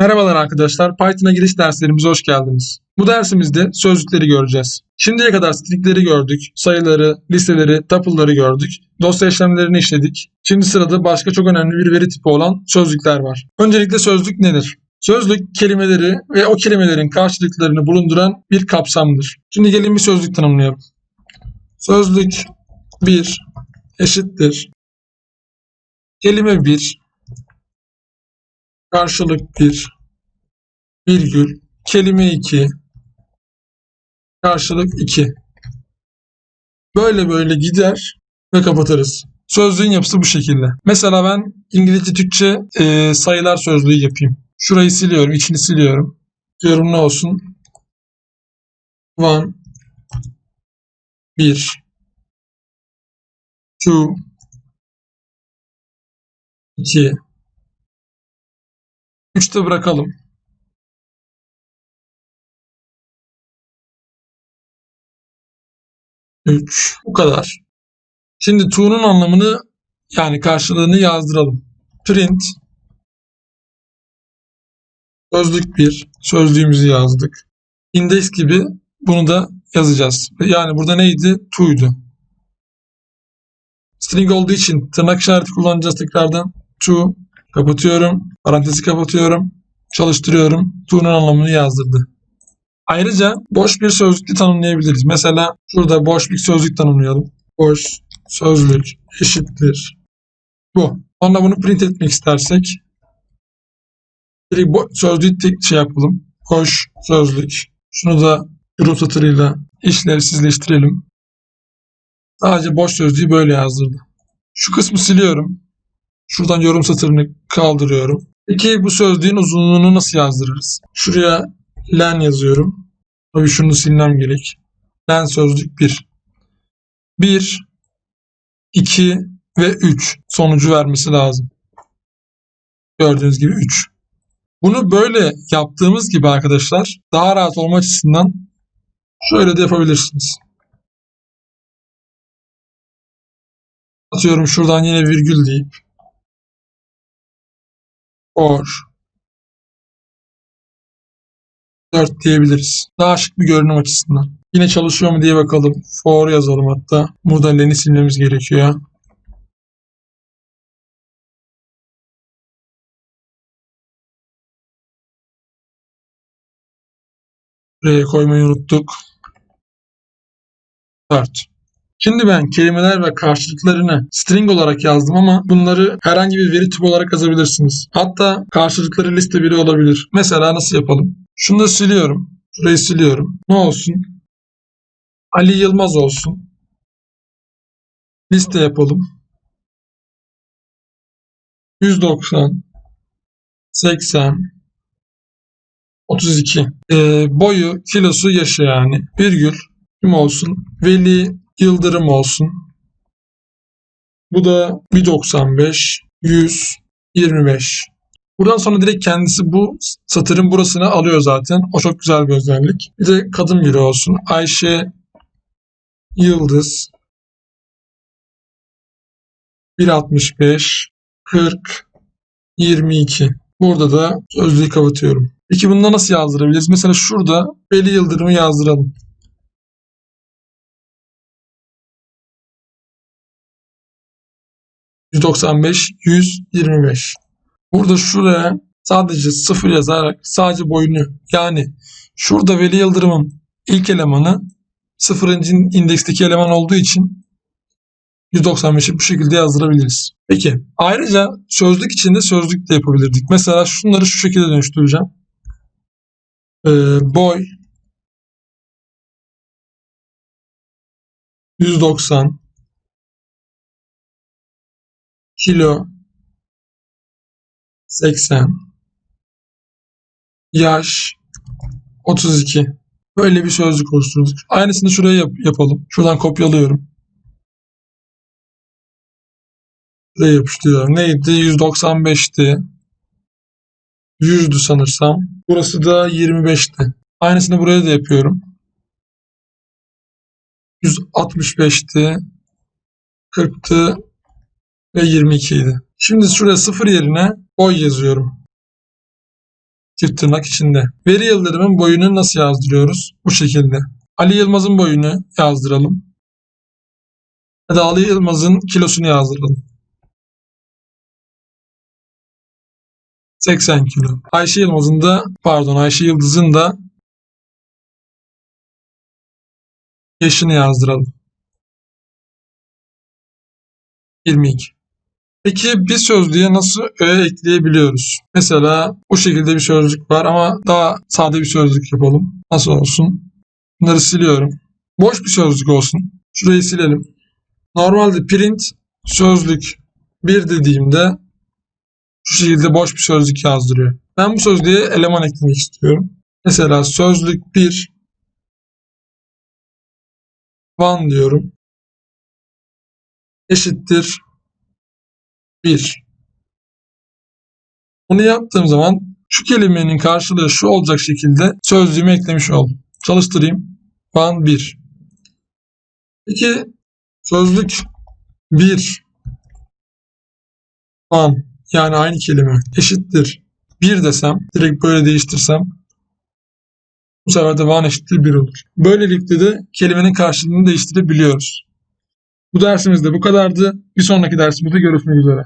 Merhabalar arkadaşlar, Python'a giriş derslerimize hoş geldiniz. Bu dersimizde sözlükleri göreceğiz. Şimdiye kadar stringleri gördük, sayıları, listeleri, tuple'ları gördük, dosya işlemlerini işledik. Şimdi sırada başka çok önemli bir veri tipi olan sözlükler var. Öncelikle sözlük nedir? Sözlük kelimeleri ve o kelimelerin karşılıklarını bulunduran bir kapsamdır. Şimdi gelin bir sözlük tanımlayalım. Sözlük 1 eşittir. Kelime 1 karşılık 1 virgül kelime 2 karşılık 2 böyle böyle gider ve kapatırız. Sözlüğün yapısı bu şekilde. Mesela ben İngilizce Türkçe e, sayılar sözlüğü yapayım. Şurayı siliyorum, içini siliyorum. Diyorum ne olsun? One, bir, two, iki, üçte bırakalım. Üç. Bu kadar. Şimdi to'nun anlamını yani karşılığını yazdıralım. Print sözlük 1 sözlüğümüzü yazdık. Index gibi bunu da yazacağız. Yani burada neydi? To'ydu. String olduğu için tırnak işareti kullanacağız tekrardan. To kapatıyorum. Parantezi kapatıyorum. Çalıştırıyorum. To'nun anlamını yazdırdı. Ayrıca boş bir sözlük de tanımlayabiliriz. Mesela şurada boş bir sözlük tanımlayalım. Boş sözlük eşittir. Bu. Sonra bunu print etmek istersek direkt sözlüğü tek şey yapalım. Boş sözlük. Şunu da durum satırıyla işlevsizleştirelim. Sadece boş sözlüğü böyle yazdırdı. Şu kısmı siliyorum. Şuradan yorum satırını kaldırıyorum. Peki bu sözlüğün uzunluğunu nasıl yazdırırız? Şuraya len yazıyorum. Tabii şunu silmem gerek. Len sözlük 1. 1, 2 ve 3 sonucu vermesi lazım. Gördüğünüz gibi 3. Bunu böyle yaptığımız gibi arkadaşlar daha rahat olma açısından şöyle de yapabilirsiniz. Atıyorum şuradan yine virgül deyip or 4 diyebiliriz. Daha şık bir görünüm açısından. Yine çalışıyor mu diye bakalım. For yazalım hatta. Burada len'i silmemiz gerekiyor. Buraya koymayı unuttuk. 4. Şimdi ben kelimeler ve karşılıklarını string olarak yazdım ama bunları herhangi bir veri tipi olarak yazabilirsiniz. Hatta karşılıkları liste biri olabilir. Mesela nasıl yapalım? Şunu da siliyorum. Şurayı siliyorum. Ne olsun? Ali Yılmaz olsun. Liste yapalım. 190 80 32 Ee, boyu, kilosu, yaşı yani. Virgül kim olsun? Veli Yıldırım olsun. Bu da 1.95 100 25 Buradan sonra direkt kendisi bu satırın burasını alıyor zaten. O çok güzel bir özellik. Bir de kadın biri olsun. Ayşe Yıldız 1.65 40 22 Burada da sözlüğü kapatıyorum. Peki bunu nasıl yazdırabiliriz? Mesela şurada Veli Yıldırım'ı yazdıralım. ...195, 125. Burada şuraya sadece sıfır yazarak sadece boyunu yani şurada Veli Yıldırım'ın ilk elemanı sıfırıncı indeksteki eleman olduğu için 195'i bu şekilde yazdırabiliriz. Peki ayrıca sözlük içinde sözlük de yapabilirdik. Mesela şunları şu şekilde dönüştüreceğim. Ee, boy 190 kilo 80 yaş 32 böyle bir sözlük oluşturduk. Aynısını şuraya yap- yapalım. Şuradan kopyalıyorum. Şuraya yapıştırıyorum. Neydi? 195'ti. 100'dü sanırsam. Burası da 25'ti. Aynısını buraya da yapıyorum. 165'ti. 40'tı ve 22 idi. Şimdi şuraya sıfır yerine boy yazıyorum. çift tırnak içinde. Veri Yıldırım'ın boyunu nasıl yazdırıyoruz? Bu şekilde. Ali Yılmaz'ın boyunu yazdıralım. Ya da Ali Yılmaz'ın kilosunu yazdıralım. 80 kilo. Ayşe Yılmaz'ın da pardon Ayşe Yıldız'ın da yaşını yazdıralım. 22. Peki bir sözlüğe nasıl öğe ekleyebiliyoruz? Mesela bu şekilde bir sözlük var ama daha sade bir sözlük yapalım. Nasıl olsun? Bunları siliyorum. Boş bir sözlük olsun. Şurayı silelim. Normalde print sözlük 1 dediğimde şu şekilde boş bir sözlük yazdırıyor. Ben bu sözlüğe eleman eklemek istiyorum. Mesela sözlük 1 Van diyorum. Eşittir 1. Bunu yaptığım zaman şu kelimenin karşılığı şu olacak şekilde sözlüğümü eklemiş oldum. Çalıştırayım. Van 1. Peki sözlük 1 Van yani aynı kelime eşittir 1 desem direkt böyle değiştirsem bu sefer de van eşittir 1 olur. Böylelikle de kelimenin karşılığını değiştirebiliyoruz. Bu dersimizde bu kadardı. Bir sonraki dersimizde görüşmek üzere.